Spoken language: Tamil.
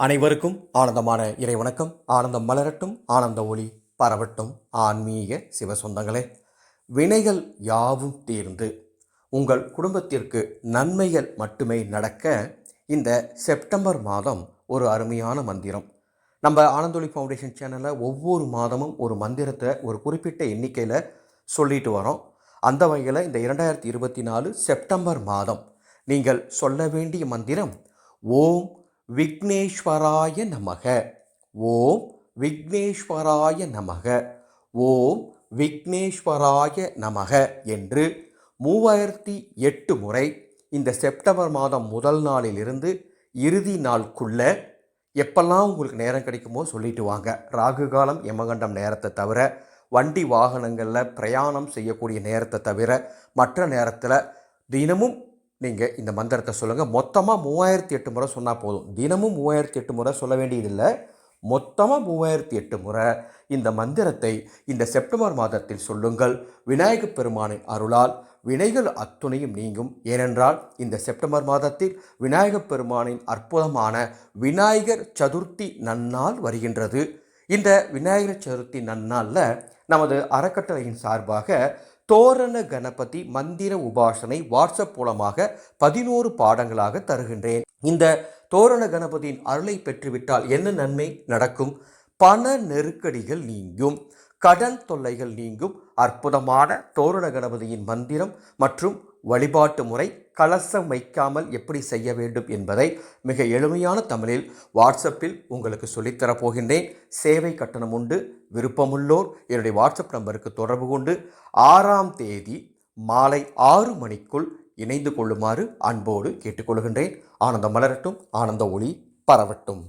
அனைவருக்கும் ஆனந்தமான இறைவணக்கம். ஆனந்தம் மலரட்டும் ஆனந்த ஒளி பரவட்டும். ஆன்மீக சிவசொந்தங்களே வினைகள் யாவும் தீர்ந்து உங்கள் குடும்பத்திற்கு நன்மைகள் மட்டுமே நடக்க இந்த செப்டம்பர் மாதம் ஒரு அருமையான மந்திரம். நம்ம ஆனந்தொளி ஃபவுண்டேஷன் சேனலில் ஒவ்வொரு மாதமும் ஒரு மந்திரத்தை ஒரு குறிப்பிட்ட எண்ணிக்கையில் சொல்லிட்டு வரோம். அந்த வகையில் இந்த இரண்டாயிரத்தி இருபத்தி நாலு செப்டம்பர் மாதம் நீங்கள் சொல்ல வேண்டிய மந்திரம் ஓம் விக்னேஸ்வராய நமக. ஓம் விக்னேஸ்வராய நமக. ஓம் விக்னேஸ்வராய நமக என்று மூவாயிரத்தி எட்டு முறை இந்த செப்டம்பர் மாதம் முதல் நாளிலிருந்து இறுதி நாளுக்குள்ள எப்பெல்லாம் உங்களுக்கு நேரம் கிடைக்குமோ சொல்லிட்டு வாங்க. ராகு காலம் யமகண்டம் நேரத்தை தவிர வண்டி வாகனங்களில் பிரயாணம் செய்யக்கூடிய நேரத்தை தவிர மற்ற நேரத்தில் தினமும் நீங்கள் இந்த மந்திரத்தை சொல்லுங்கள் மொத்தமாக மூவாயிரத்தி எட்டு முறை சொன்னால் போதும். தினமும் மூவாயிரத்தி எட்டு முறை சொல்ல வேண்டியதில்லை. மொத்தமாக மூவாயிரத்தி எட்டு முறை இந்த மந்திரத்தை இந்த செப்டம்பர் மாதத்தில் சொல்லுங்கள். விநாயகப் பெருமானின் அருளால் வினைகள் அத்துணையும் நீங்கும். ஏனென்றால் இந்த செப்டம்பர் மாதத்தில் விநாயகப் பெருமானின் அற்புதமான விநாயகர் சதுர்த்தி நன்னாள் வருகின்றது. இந்த விநாயகர் சதுர்த்தி நன்னாளில் நமது அறக்கட்டளையின் சார்பாக தோரண கணபதி மந்திர உபாசனை வாட்ஸ்அப் மூலமாக பதினோரு பாடங்களாக தருகின்றேன். இந்த தோரண கணபதியின் அருளை பெற்றுவிட்டால் என்ன நன்மை நடக்கும்? பண நெருக்கடிகள் நீங்கும். கடன் தொல்லைகள் நீங்கும் அற்புதமான தோரண கணபதியின் மந்திரம் மற்றும் வழிபாட்டு முறை கலசம் வைக்காமல் எப்படி செய்ய வேண்டும் என்பதை மிக எளிமையான தமிழில் வாட்ஸ்அப்பில் உங்களுக்கு சொல்லித்தரப் போகின்றேன். சேவை கட்டணம் உண்டு விருப்பமுள்ளோர் என்னுடைய வாட்ஸ்அப் நம்பருக்கு தொடர்பு கொண்டு ஆறாம் தேதி மாலை ஆறு மணிக்குள் இணைந்து கொள்ளுமாறு அன்போடு கேட்டுக்கொள்கின்றேன். ஆனந்தம் மலரட்டும் ஆனந்த ஒளி பரவட்டும்.